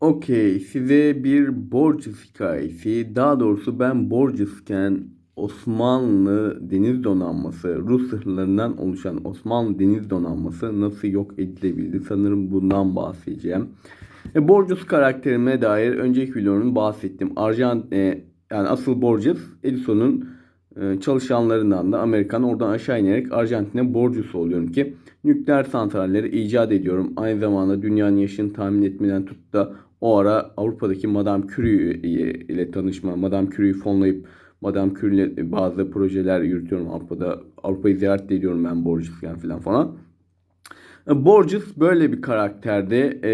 Okey, size bir Borges hikayesi. Daha doğrusu ben Borges'ken Osmanlı Deniz Donanması, Rus sırlarından oluşan Osmanlı Deniz Donanması nasıl yok edilebildi? Sanırım bundan bahsedeceğim. E, Borges karakterime dair önceki videonun bahsettim. Arjant, e, yani asıl Borges Edison'un çalışanlarından da Amerikan oradan aşağı inerek Arjantin'e borcusu oluyorum ki nükleer santralleri icat ediyorum. Aynı zamanda dünyanın yaşını tahmin etmeden tut da o ara Avrupa'daki Madame Curie ile tanışma, Madame Curie'yi fonlayıp Madame Curie ile bazı projeler yürütüyorum Avrupa'da. Avrupa'yı ziyaret ediyorum ben Borges'ken falan falan. E, Borges böyle bir karakterdi. E,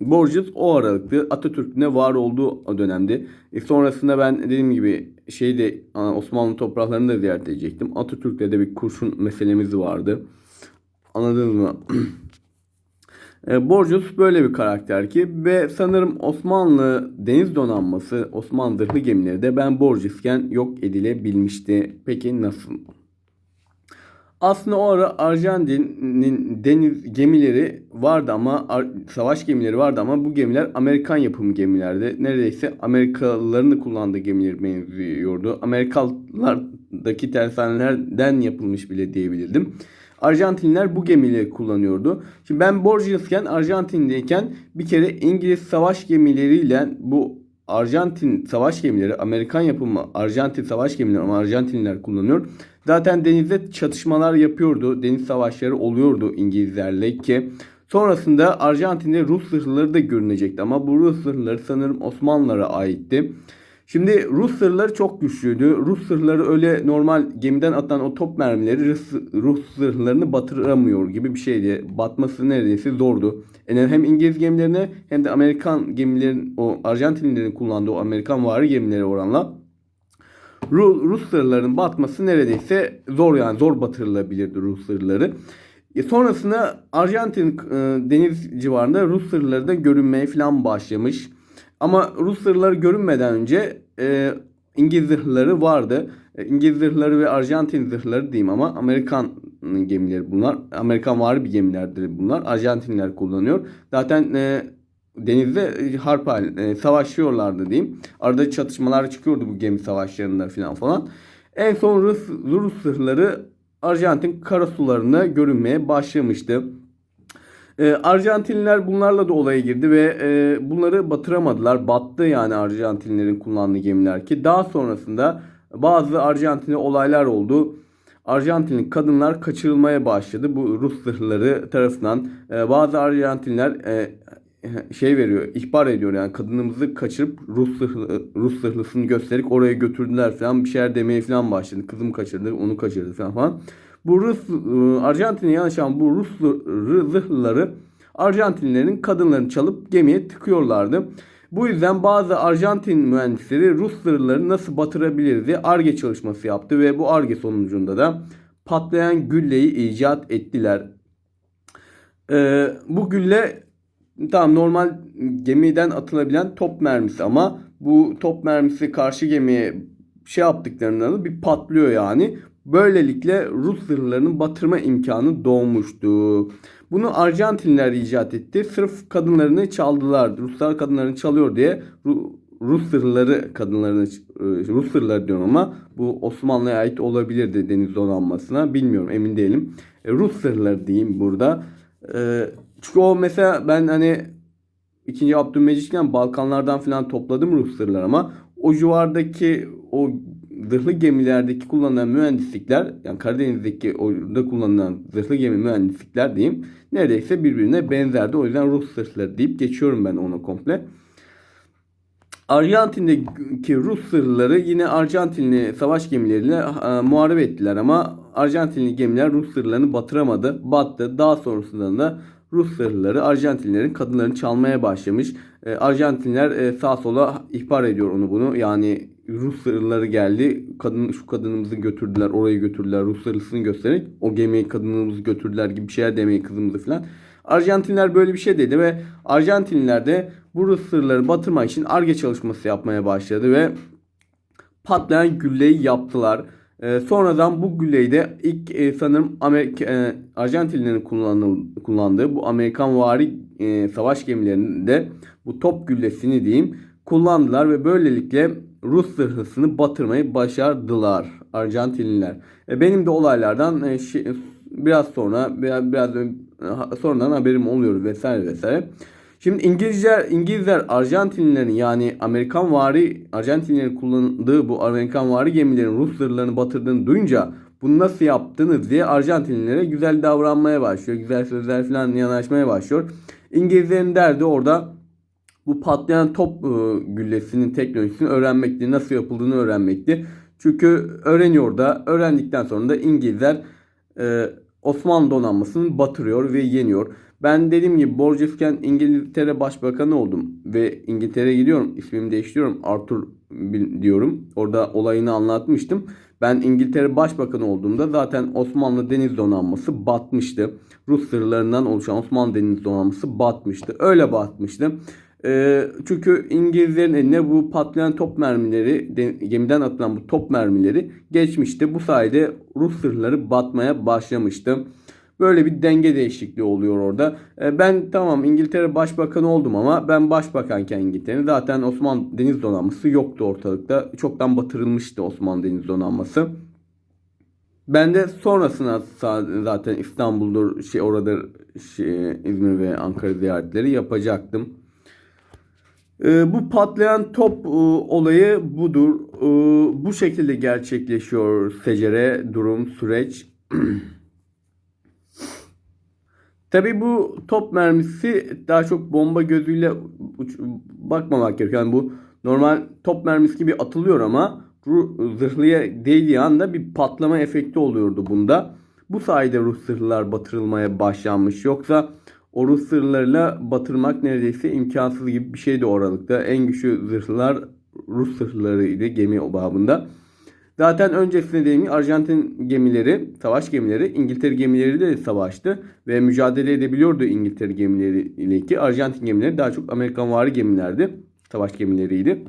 Borges o aralıkta Atatürk'ün var olduğu dönemde. E sonrasında ben dediğim gibi şeyde Osmanlı topraklarını da ziyaret edecektim. Atatürk'le de bir kurşun meselemiz vardı. Anladınız mı? e, Borges böyle bir karakter ki ve sanırım Osmanlı deniz donanması, Osmanlı zırhlı gemileri de ben Borges'ken yok edilebilmişti. Peki nasıl? Aslında o ara Arjantin'in deniz gemileri vardı ama savaş gemileri vardı ama bu gemiler Amerikan yapımı gemilerdi. Neredeyse Amerikalıların da kullandığı gemileri benziyordu. Amerikalılardaki tersanelerden yapılmış bile diyebilirdim. Arjantinliler bu gemileri kullanıyordu. Şimdi ben Borges'ken Arjantin'deyken bir kere İngiliz savaş gemileriyle bu Arjantin savaş gemileri, Amerikan yapımı Arjantin savaş gemileri ama Arjantinliler kullanıyor. Zaten denizde çatışmalar yapıyordu. Deniz savaşları oluyordu İngilizlerle ki sonrasında Arjantin'de Rus zırhları da görünecekti ama bu Rus zırhları sanırım Osmanlılara aitti. Şimdi Rus zırhları çok güçlüydü. Rus zırhları öyle normal gemiden atılan o top mermileri Rus, Rus zırhlarını batıramıyor gibi bir şeydi. Batması neredeyse zordu. Yani hem İngiliz gemilerine hem de Amerikan gemilerin o Arjantinlilerin kullandığı o Amerikan vari gemileri oranla Ru- Rus zırhlarının batması neredeyse zor yani zor batırılabilirdi Rus zırhları. E sonrasında Arjantin e, deniz civarında Rus zırhları da görünmeye falan başlamış. Ama Rus zırhları görünmeden önce e, İngiliz zırhları vardı. E, İngiliz zırhları ve Arjantin zırhları diyeyim ama Amerikan gemileri bunlar. Amerikan var bir gemilerdir bunlar. Arjantinliler kullanıyor. Zaten e, denizde harp hal, e, savaşıyorlardı diyeyim. Arada çatışmalar çıkıyordu bu gemi savaşlarında falan falan. En son Rus, Rus zırhları Arjantin karasularına görünmeye başlamıştı. E, Arjantinliler bunlarla da olaya girdi ve e, bunları batıramadılar. Battı yani Arjantinlerin kullandığı gemiler ki daha sonrasında bazı Arjantin'de olaylar oldu. Arjantinli kadınlar kaçırılmaya başladı bu Rus zırhları tarafından. E, bazı Arjantinler e, şey veriyor, ihbar ediyor yani kadınımızı kaçırıp Rus zırhlı, Rus zırhlısını gösterip oraya götürdüler falan bir şeyler demeye falan başladı. Kızım kaçırdı, onu kaçırdı falan falan. Bu Rus e, Arjantin'e yanaşan bu Rus zırh- zırhlıları Arjantinlilerin kadınlarını çalıp gemiye tıkıyorlardı. Bu yüzden bazı Arjantin mühendisleri Rus zırhları nasıl batırabiliriz diye ARGE çalışması yaptı ve bu ARGE sonucunda da patlayan gülleyi icat ettiler. Ee, bu gülle tamam normal gemiden atılabilen top mermisi ama bu top mermisi karşı gemiye şey yaptıklarında da bir patlıyor yani. Böylelikle Rus zırhlarının batırma imkanı doğmuştu. Bunu Arjantinliler icat etti. Sırf kadınlarını çaldılar. Ruslar kadınlarını çalıyor diye Ru- Rus sırları kadınlarını e, Rus sırları diyorum ama bu Osmanlı'ya ait olabilirdi deniz donanmasına. Bilmiyorum emin değilim. E, Rus sırları diyeyim burada. E, çünkü o mesela ben hani ikinci Abdülmecit'ken Balkanlardan falan topladım Rus sırları ama o civardaki o zırhlı gemilerdeki kullanılan mühendislikler yani Karadeniz'deki orada kullanılan zırhlı gemi mühendislikler diyeyim neredeyse birbirine benzerdi. O yüzden Rus zırhları deyip geçiyorum ben onu komple. Arjantin'deki Rus sırları yine Arjantinli savaş gemileriyle e, muharebe ettiler ama Arjantinli gemiler Rus sırlarını batıramadı. Battı. Daha sonrasında da Rus sırları Arjantinlerin kadınlarını çalmaya başlamış. E, Arjantinler e, sağ sola ihbar ediyor onu bunu. Yani Rus sırları geldi. Kadın şu kadınımızı götürdüler, orayı götürdüler. Rus sırlısını göstererek o gemiyi kadınımızı götürdüler gibi bir şeyler demeyi kızımızı falan. Arjantinler böyle bir şey dedi ve Arjantinliler de bu Rus sırları batırmak için ARGE çalışması yapmaya başladı ve patlayan gülleyi yaptılar. E, sonradan bu gülleyde ilk e, sanırım Amerika, e, Arjantinlilerin kullandığı bu Amerikan vari e, savaş gemilerinde bu top güllesini diyeyim kullandılar ve böylelikle Rus zırhlısını batırmayı başardılar Arjantinliler. E, benim de olaylardan e, şi- biraz sonra biraz, biraz ha- sonradan haberim oluyor vesaire vesaire. Şimdi İngilizler, İngilizler Arjantinlilerin yani Amerikan vari Arjantinlilerin kullandığı bu Amerikan vari gemilerin Rus zırhlarını batırdığını duyunca bunu nasıl yaptınız diye Arjantinlilere güzel davranmaya başlıyor. Güzel sözler falan yanaşmaya başlıyor. İngilizlerin derdi orada bu patlayan top e, güllesinin teknolojisini öğrenmekti. Nasıl yapıldığını öğrenmekti. Çünkü öğreniyor da öğrendikten sonra da İngilizler e, Osmanlı donanmasını batırıyor ve yeniyor. Ben dediğim gibi Borges'ken İngiltere Başbakanı oldum ve İngiltere'ye gidiyorum. İsmimi değiştiriyorum. Arthur diyorum. Orada olayını anlatmıştım. Ben İngiltere Başbakanı olduğumda zaten Osmanlı Deniz Donanması batmıştı. Rus sırlarından oluşan Osmanlı Deniz Donanması batmıştı. Öyle batmıştı. Ee, çünkü İngilizlerin eline bu patlayan top mermileri, de- gemiden atılan bu top mermileri geçmişti. Bu sayede Rus sırları batmaya başlamıştı. Böyle bir denge değişikliği oluyor orada. Ee, ben tamam İngiltere Başbakanı oldum ama ben başbakanken İngiltere'nin zaten Osmanlı Deniz Donanması yoktu ortalıkta. Çoktan batırılmıştı Osmanlı Deniz Donanması. Ben de sonrasına zaten İstanbul'dur, şey orada şey, İzmir ve Ankara ziyaretleri yapacaktım. Ee, bu patlayan top e, olayı budur. Ee, bu şekilde gerçekleşiyor secere, durum, süreç. Tabii bu top mermisi daha çok bomba gözüyle bakmamak gerekiyor. Yani bu normal top mermisi gibi atılıyor ama zırhlıya değdiği anda bir patlama efekti oluyordu bunda. Bu sayede Rus zırhlılar batırılmaya başlanmış. Yoksa o Rus zırhlarıyla batırmak neredeyse imkansız gibi bir şeydi o aralıkta. En güçlü zırhlılar Rus zırhlarıydı gemi babında. Zaten öncesinde gibi Arjantin gemileri, savaş gemileri, İngiltere gemileri de savaştı ve mücadele edebiliyordu İngiltere gemileri ile ki Arjantin gemileri daha çok Amerikan vari gemilerdi, savaş gemileriydi.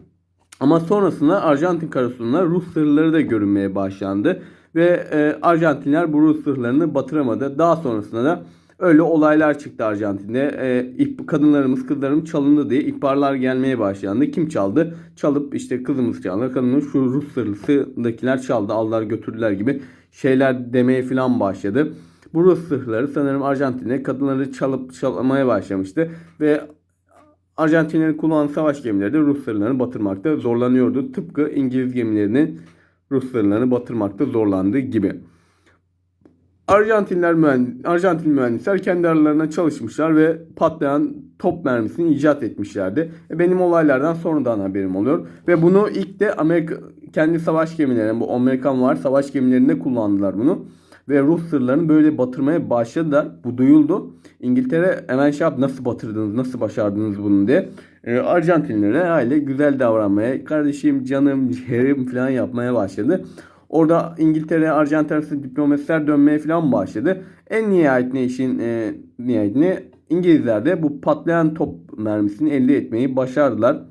Ama sonrasında Arjantin karasında Rus sırları da görünmeye başlandı ve e, Arjantinler bu Rus sırlarını batıramadı. Daha sonrasında da öyle olaylar çıktı Arjantin'de. E, kadınlarımız, kızlarımız çalındı diye ihbarlar gelmeye başlandı. Kim çaldı? Çalıp işte kızımız çaldı, kadınımız şu Rus sırlısındakiler çaldı, aldılar götürdüler gibi şeyler demeye falan başladı. Bu Rus sırları sanırım Arjantin'de kadınları çalıp çalmaya başlamıştı ve Arjantinlerin kullandığı savaş gemileri de Rus sırlarını batırmakta zorlanıyordu. Tıpkı İngiliz gemilerinin Rus sırlarını batırmakta zorlandığı gibi. Arjantinler mühendis, Arjantin mühendisler kendi aralarına çalışmışlar ve patlayan top mermisini icat etmişlerdi. E, Benim olaylardan sonradan haberim oluyor. Ve bunu ilk de Amerika kendi savaş gemilerinde bu Amerikan var savaş gemilerinde kullandılar bunu. Ve Rus sırlarını böyle batırmaya başladılar. Bu duyuldu. İngiltere hemen şey yaptı, nasıl batırdınız, nasıl başardınız bunu diye. E, Arjantinlere aile güzel davranmaya, kardeşim, canım, ciğerim falan yapmaya başladı. Orada İngiltere, Arjantin arası diplomatlar dönmeye falan başladı. En nihayetinde işin e, nihayetinde İngilizler de bu patlayan top mermisini elde etmeyi başardılar.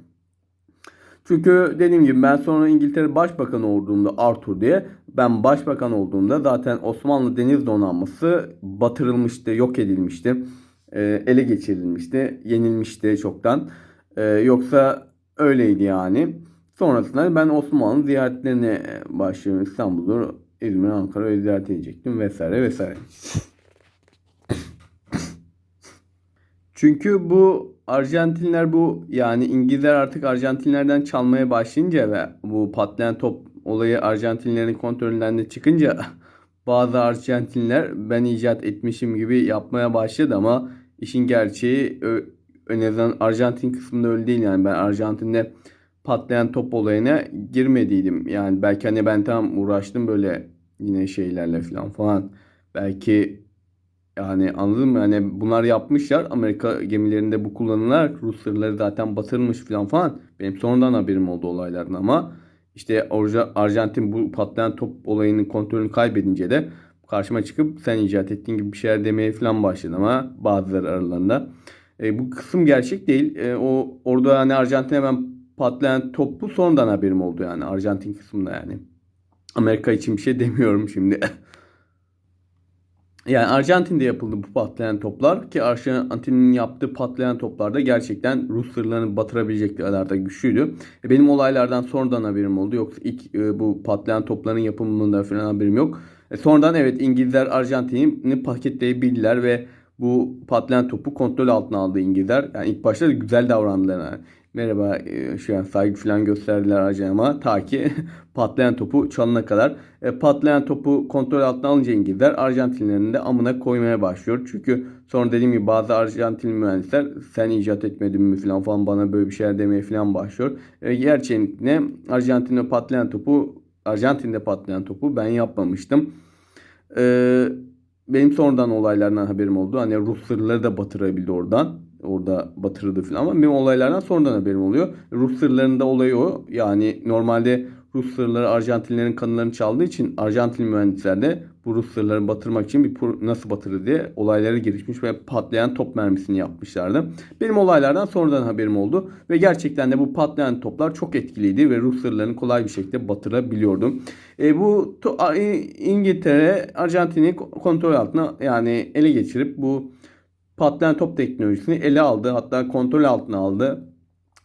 Çünkü dediğim gibi ben sonra İngiltere Başbakanı olduğumda Arthur diye ben başbakan olduğumda zaten Osmanlı Deniz Donanması batırılmıştı, yok edilmişti. e, ele geçirilmişti, yenilmişti çoktan. E, yoksa öyleydi yani. Sonrasında ben Osmanlı ziyaretlerine başlıyorum. İstanbul'dur, İzmir, Ankara'yı ziyaret edecektim vesaire vesaire. Çünkü bu Arjantinler bu yani İngilizler artık Arjantinlerden çalmaya başlayınca ve bu patlayan top olayı Arjantinlerin kontrolünden de çıkınca bazı Arjantinler ben icat etmişim gibi yapmaya başladı ama işin gerçeği en azından Arjantin kısmında öyle değil yani ben Arjantin'de patlayan top olayına girmediydim. Yani belki hani ben tam uğraştım böyle yine şeylerle falan falan. Belki yani anladın mı? Yani bunlar yapmışlar. Amerika gemilerinde bu kullanılarak Rus sırları zaten batırılmış falan falan. Benim sonradan haberim oldu olaylardan ama işte Arjantin bu patlayan top olayının kontrolünü kaybedince de karşıma çıkıp sen icat ettiğin gibi bir şeyler demeye falan başladı ama bazıları aralarında. E, bu kısım gerçek değil. E, o orada hani Arjantin'e ben patlayan topu sonradan haberim oldu yani Arjantin kısmında yani. Amerika için bir şey demiyorum şimdi. Yani Arjantin'de yapıldı bu patlayan toplar ki Arjantin'in yaptığı patlayan toplar da gerçekten Rus sırlarını batırabilecek kadar da güçlüydü. E, Benim olaylardan sonradan haberim oldu. Yoksa ilk e, bu patlayan topların yapımında falan haberim yok. E, sonradan evet İngilizler Arjantin'i paketleyebildiler ve bu patlayan topu kontrol altına aldı İngilizler. Yani ilk başta güzel davrandılar. Yani. Merhaba e, şu an saygı falan gösterdiler Arjantin'e ta ki patlayan topu çalana kadar. E, patlayan topu kontrol altına alınca İngilizler Arjantinlerin de amına koymaya başlıyor. Çünkü sonra dediğim gibi bazı Arjantin mühendisler sen icat etmedin mi falan falan bana böyle bir şeyler demeye falan başlıyor. E, gerçekten Arjantin'de patlayan topu Arjantin'de patlayan topu ben yapmamıştım. E, benim sonradan olaylardan haberim oldu. Hani Rus da batırabildi oradan. Orada batırdı falan ama benim olaylardan sonradan haberim oluyor. Rus sırlarında olayı o. Yani normalde Rus sırları Arjantinlerin kanılarını çaldığı için Arjantin mühendisler de bu Rus sırlarını batırmak için bir nasıl batırır diye olayları gelişmiş ve patlayan top mermisini yapmışlardı. Benim olaylardan sonradan haberim oldu ve gerçekten de bu patlayan toplar çok etkiliydi ve Rus sırlarını kolay bir şekilde batırabiliyordum. E, bu İngiltere Arjantin'i kontrol altına yani ele geçirip bu patlayan top teknolojisini ele aldı. Hatta kontrol altına aldı.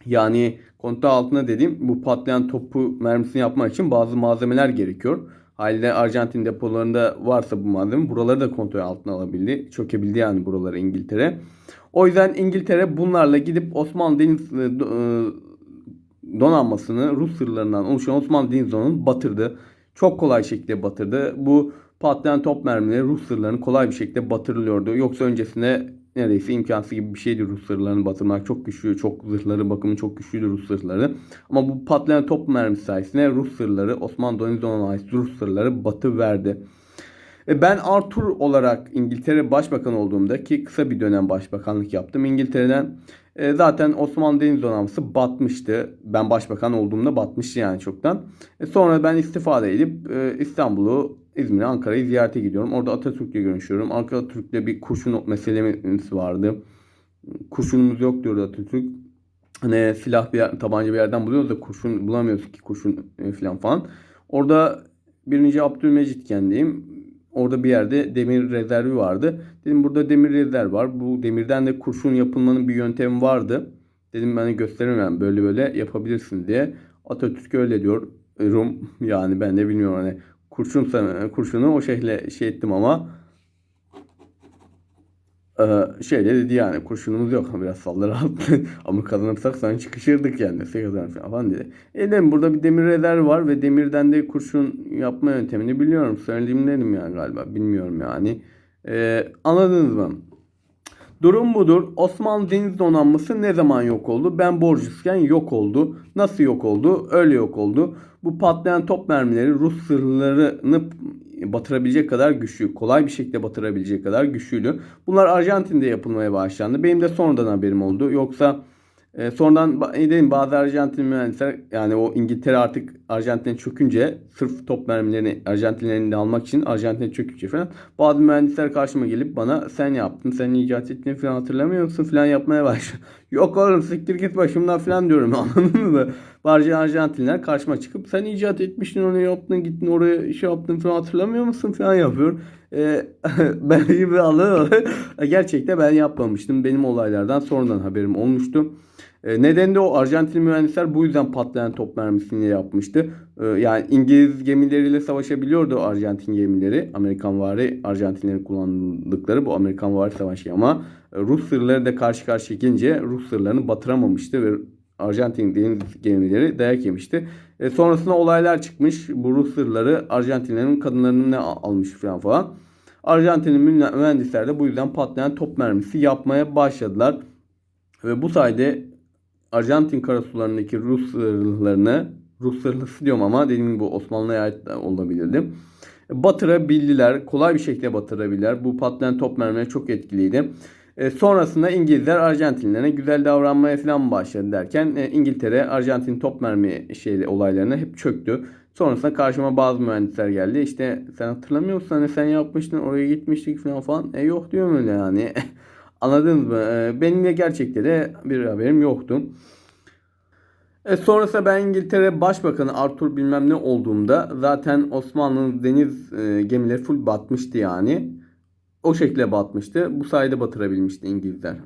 Yani kontrol altına dediğim bu patlayan topu mermisini yapmak için bazı malzemeler gerekiyor. Haliyle Arjantin depolarında varsa bu malzeme buraları da kontrol altına alabildi. Çökebildi yani buraları İngiltere. O yüzden İngiltere bunlarla gidip Osmanlı Deniz e, donanmasını Rus sırlarından oluşan Osmanlı Deniz Donanması'nı batırdı. Çok kolay şekilde batırdı. Bu patlayan top mermileri Rus sırlarını kolay bir şekilde batırılıyordu. Yoksa öncesinde neredeyse imkansız gibi bir şeydi Rus sırlarını batırmak. Çok güçlü, çok zırhları bakımı çok güçlüydü Rus sırları. Ama bu patlayan top mermisi sayesinde Rus sırları Osmanlı Deniz Donanması Rus sırları batı verdi. E, Ben Arthur olarak İngiltere Başbakanı olduğumda ki kısa bir dönem başbakanlık yaptım İngiltere'den. E, Zaten Osmanlı Deniz Donanması batmıştı. Ben başbakan olduğumda batmıştı yani çoktan. E, Sonra ben istifa edip İstanbul'u, İzmir'i, Ankara'yı ziyarete gidiyorum. Orada Atatürk'le görüşüyorum. Atatürk'le bir kurşun meselemiz vardı. Kurşunumuz yok diyordu Atatürk. Hani silah bir yer- tabanca bir yerden buluyoruz da kurşun bulamıyoruz ki kurşun e, falan falan. Orada birinci Abdülmecit kendiyim. Orada bir yerde demir rezervi vardı. Dedim burada demir rezervi var. Bu demirden de kurşun yapılmanın bir yöntemi vardı. Dedim bana gösteririm yani böyle böyle yapabilirsin diye. Atatürk öyle diyor. Rum yani ben de bilmiyorum hani kurşun kurşunu o şekilde şey ettim ama ee, şeyle dedi yani kurşunumuz yok biraz saldırı attı ama kazanırsak sana çıkışırdık yani destek kazanır falan dedi. E dedim burada bir demir rezervi var ve demirden de kurşun yapma yöntemini biliyorum. Söylediğim dedim yani galiba bilmiyorum yani. Ee, anladınız mı? Durum budur. Osmanlı Deniz Donanması ne zaman yok oldu? Ben borcusken yok oldu. Nasıl yok oldu? Öyle yok oldu. Bu patlayan top mermileri Rus sırlarını batırabilecek kadar güçlü. Kolay bir şekilde batırabilecek kadar güçlüydü. Bunlar Arjantin'de yapılmaya başlandı. Benim de sonradan haberim oldu. Yoksa e, sonradan dedim bazı Arjantin mühendisler yani o İngiltere artık Arjantin'e çökünce sırf top mermilerini Arjantin'in elinde almak için Arjantin'e çökünce falan bazı mühendisler karşıma gelip bana sen yaptın sen icat ettin falan hatırlamıyor musun falan yapmaya başlıyor. Yok oğlum siktir git başımdan falan diyorum anladın mı? Bazı Arjantinler karşıma çıkıp sen icat etmiştin onu yaptın gittin oraya iş yaptın falan hatırlamıyor musun falan yapıyor. Ee, ben gibi anladım. Gerçekten ben yapmamıştım. Benim olaylardan sonradan haberim olmuştu. Nedeni de o Arjantin mühendisler bu yüzden patlayan top mermisini yapmıştı. Yani İngiliz gemileriyle savaşabiliyordu Arjantin gemileri. Amerikan vari Arjantinlerin kullandıkları bu Amerikan vari savaş ama Rus sırları da karşı karşıya gelince Rus sırlarını batıramamıştı ve Arjantin deniz gemileri dayak yemişti. E, sonrasında olaylar çıkmış. Bu Rus sırları Arjantinlerin kadınlarını ne almış falan falan. Arjantin'in mühendisler de bu yüzden patlayan top mermisi yapmaya başladılar. Ve bu sayede Arjantin karasularındaki Rus sırlarını Rus sırlısı diyorum ama dediğim gibi Osmanlı'ya ait olabilirdi. Batırabildiler. Kolay bir şekilde batırabildiler. Bu patlayan top mermileri çok etkiliydi. E, sonrasında İngilizler Arjantinlere güzel davranmaya falan başladı derken e, İngiltere Arjantin top mermi şeyle olaylarına hep çöktü. Sonrasında karşıma bazı mühendisler geldi. İşte sen hatırlamıyor musun? Hani sen yapmıştın oraya gitmiştik falan falan. E yok diyorum öyle yani. Anladınız mı? E, benim de gerçekte de bir haberim yoktu. E sonrasında ben İngiltere Başbakanı Arthur bilmem ne olduğumda zaten Osmanlı'nın deniz e, gemileri full batmıştı yani. O şekilde batmıştı. Bu sayede batırabilmişti İngilizler.